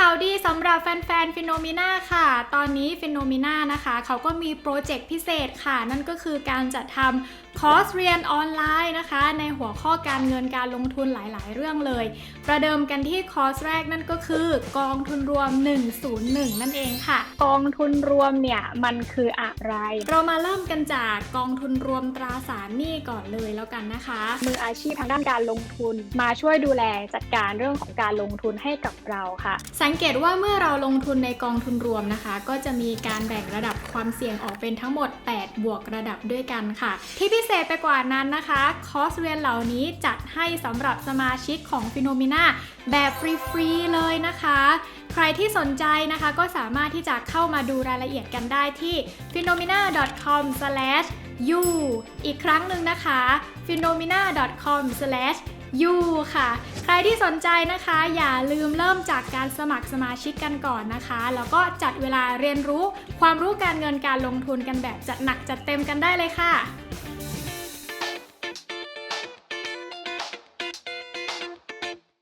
ข่าวดีสำหรับแฟนๆฟิโนมิน่าค่ะ ตอนนี้ฟิโนมิน่านะคะเขาก็มีโปรเจกต์พิเศษค่ะ นั่นก็คือการจัดทำคอร์สเรียนออนไลน์นะคะ ในหัวข้อการเงินการลงทุนหลายๆ เรื่องเลย ประเดิมกันที่คอร์สแรกนั่นก็คือกองทุนรวม 101 นั่นเองค่ะ กองทุนรวมเนี่ยมันคืออะไร เรามาเริ่มกันจากกองทุนรวมตราสารหนี้ก่อนเลยแล้วกันนะคะ มืออาชีพทางด้านการลงทุน มาช่วยดูแลจัดการเรื่องของการลงทุนให้กับเราค่ะสังเกตว่าเมื่อเราลงทุนในกองทุนรวมนะคะ ก็จะมีการแบ่งระดับความเสี่ยงออกเป็นทั้งหมด 8 บวกระดับด้วยกันค่ะ ที่พิเศษไปกว่านั้นนะคะคอร์สเรียนเหล่านี้จัดให้สำหรับสมาชิกของฟิโนมิน่าแบบฟรีๆเลยนะคะ ใครที่สนใจนะคะก็สามารถที่จะเข้ามาดูรายละเอียดกันได้ที่ phenomena.com/you อีกครั้งหนึ่งนะคะ finomina.com ยูค่ะ ใครที่สนใจนะคะ อย่าลืมเริ่มจากการสมัครสมาชิกกันก่อนนะคะ แล้วก็จัดเวลาเรียนรู้ความรู้การเงินการลงทุนกันแบบจัดหนักจัดเต็มกันได้เลยค่ะ